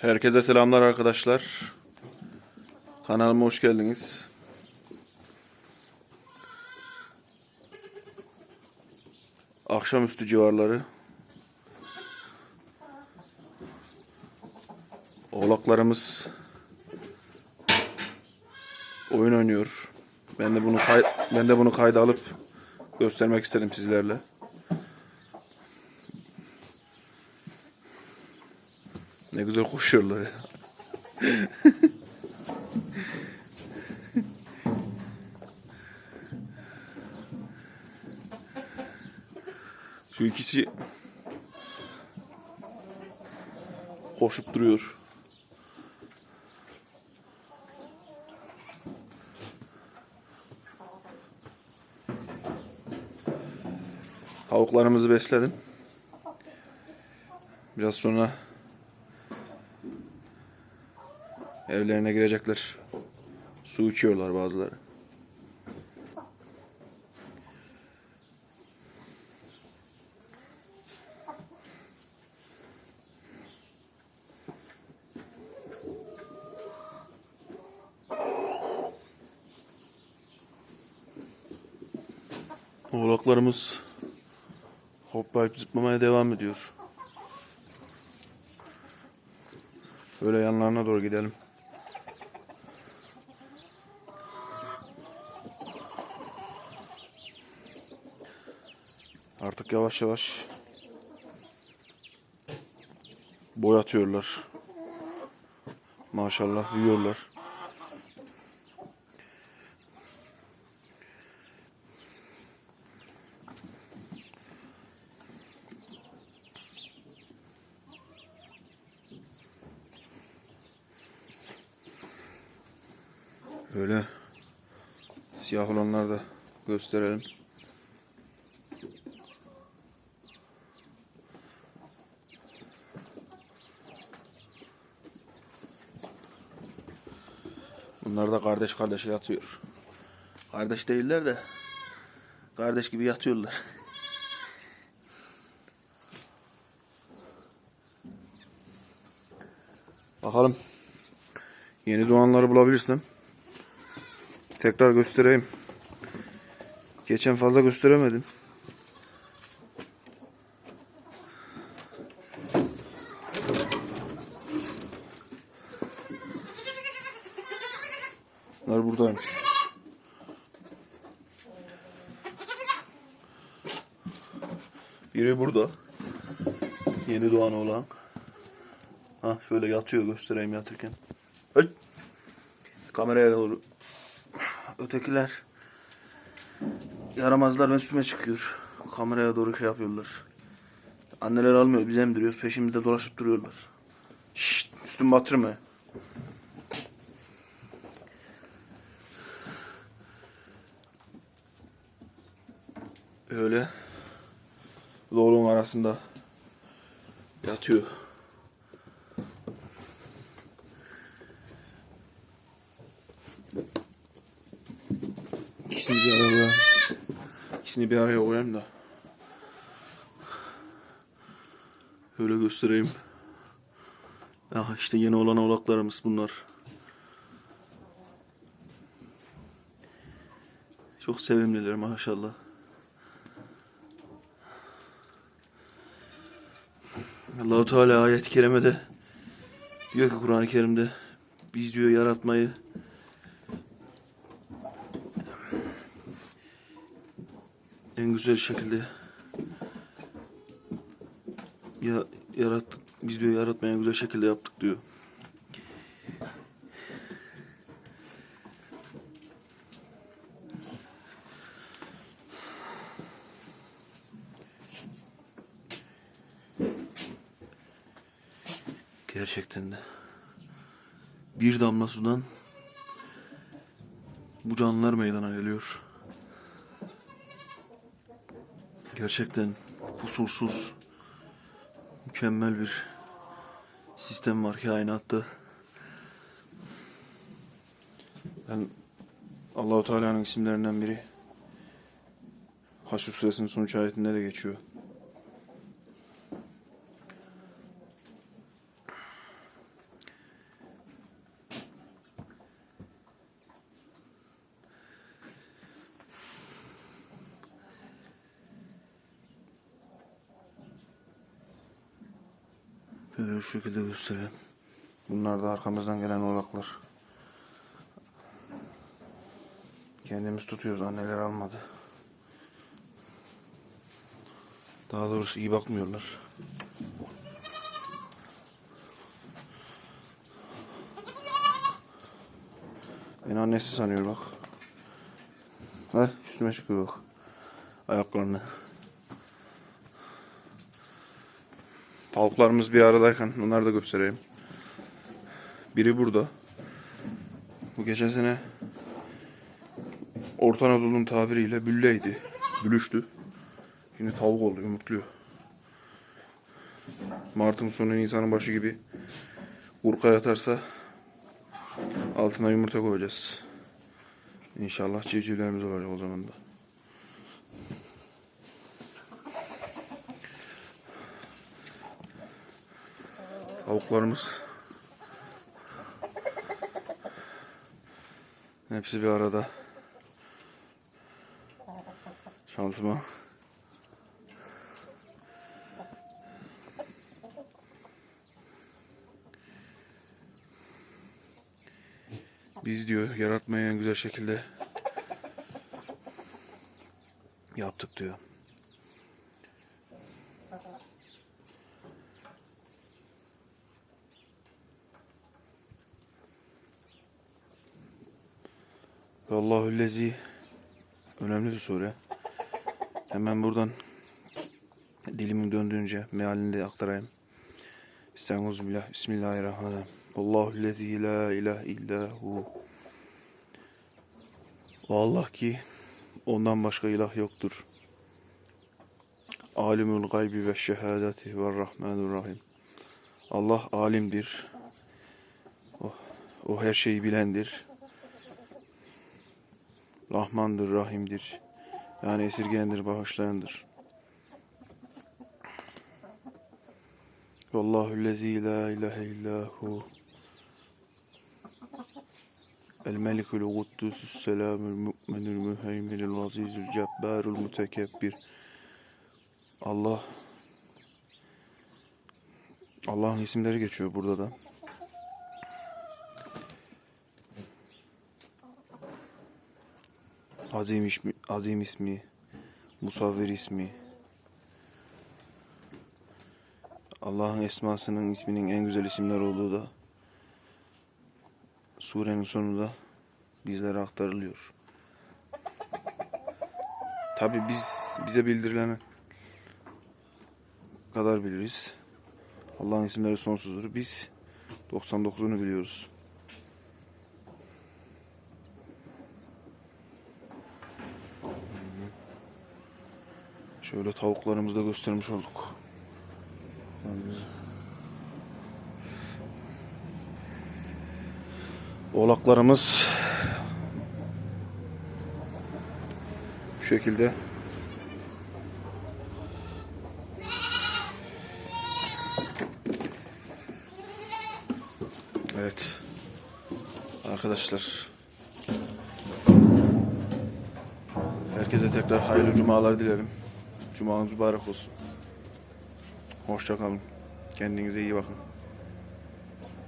Herkese selamlar arkadaşlar. Kanalıma hoş geldiniz. Akşamüstü civarları. Oğlaklarımız oyun oynuyor. Ben de bunu kay ben de bunu kayda alıp göstermek istedim sizlerle. Ne güzel koşuyorlar ya. Şu ikisi koşup duruyor. Tavuklarımızı besledim. Biraz sonra evlerine girecekler. Su içiyorlar bazıları. Oğlaklarımız hoplayıp zıplamaya devam ediyor. Böyle yanlarına doğru gidelim. Artık yavaş yavaş boy atıyorlar. Maşallah büyüyorlar. Böyle siyah olanları da gösterelim. Bunlar da kardeş kardeşe yatıyor. Kardeş değiller de kardeş gibi yatıyorlar. Bakalım. Yeni doğanları bulabilirsem tekrar göstereyim. Geçen fazla gösteremedim. Bunlar buradaymış. Biri burada. Yeni doğan olan. Ha şöyle yatıyor göstereyim yatırken. Hey. Kameraya doğru. Ötekiler yaramazlar üstüme çıkıyor. Kameraya doğru şey yapıyorlar. Anneler almıyor biz emdiriyoruz peşimizde dolaşıp duruyorlar. Şşt üstümü batırma. Öyle Doğuluğun arasında yatıyor. İkisini bir araya koyayım. İkisini bir araya koyayım da. Öyle göstereyim. Ah işte yeni olan oğlaklarımız bunlar. Çok sevimliler maşallah. Allahu Teala ayet-i kerimede diyor ki Kur'an-ı Kerim'de biz diyor yaratmayı en güzel şekilde ya yarattık biz diyor yaratmayı en güzel şekilde yaptık diyor. Gerçekten de. Bir damla sudan bu canlılar meydana geliyor. Gerçekten kusursuz, mükemmel bir sistem var kainatta. Ben Allahu Teala'nın isimlerinden biri Haşr suresinin sonuç ayetinde de geçiyor. Şu şekilde göstereyim. Bunlar da arkamızdan gelen oğlaklar. Kendimiz tutuyoruz. Anneler almadı. Daha doğrusu iyi bakmıyorlar. Beni annesi sanıyor bak. Heh, üstüme çıkıyor bak. Ayaklarını. Tavuklarımız bir aradayken onları da göstereyim. Biri burada. Bu geçen sene Orta Anadolu'nun tabiriyle bülleydi. Bülüştü. Şimdi tavuk oldu, yumurtluyor. Mart'ın sonu Nisan'ın başı gibi urka yatarsa altına yumurta koyacağız. İnşallah civcivlerimiz olacak o zaman da. Tavuklarımız hepsi bir arada. Şansıma. Biz diyor yaratmayı en güzel şekilde yaptık diyor. Allahu lezi önemli bir soru. Hemen buradan dilimin döndüğünce mealini de aktarayım. Estağfirullah. Bismillahirrahmanirrahim. Allahu lezi la ilahe illa hu. O Allah ki ondan başka ilah yoktur. Alimul gaybi ve şehadeti ve rahmanur Allah alimdir. O, o her şeyi bilendir. Rahmandır, Rahim'dir. Yani esirgeyendir, bağışlayandır. Vallahu lezi la ilahe illahu melikul kuddusus selamul mu'minul müheyminul azizul cebbarul mütekebbir Allah Allah'ın isimleri geçiyor burada da. Azim ismi, Azim ismi, Musavvir ismi. Allah'ın esmasının isminin en güzel isimler olduğu da surenin sonunda bizlere aktarılıyor. Tabi biz bize bildirilen kadar biliriz. Allah'ın isimleri sonsuzdur. Biz 99'unu biliyoruz. Şöyle tavuklarımızı da göstermiş olduk. Oğlaklarımız şu şekilde Evet Arkadaşlar Herkese tekrar hayırlı cumalar dilerim. Cumanız mübarek olsun. Hoşça kalın. Kendinize iyi bakın.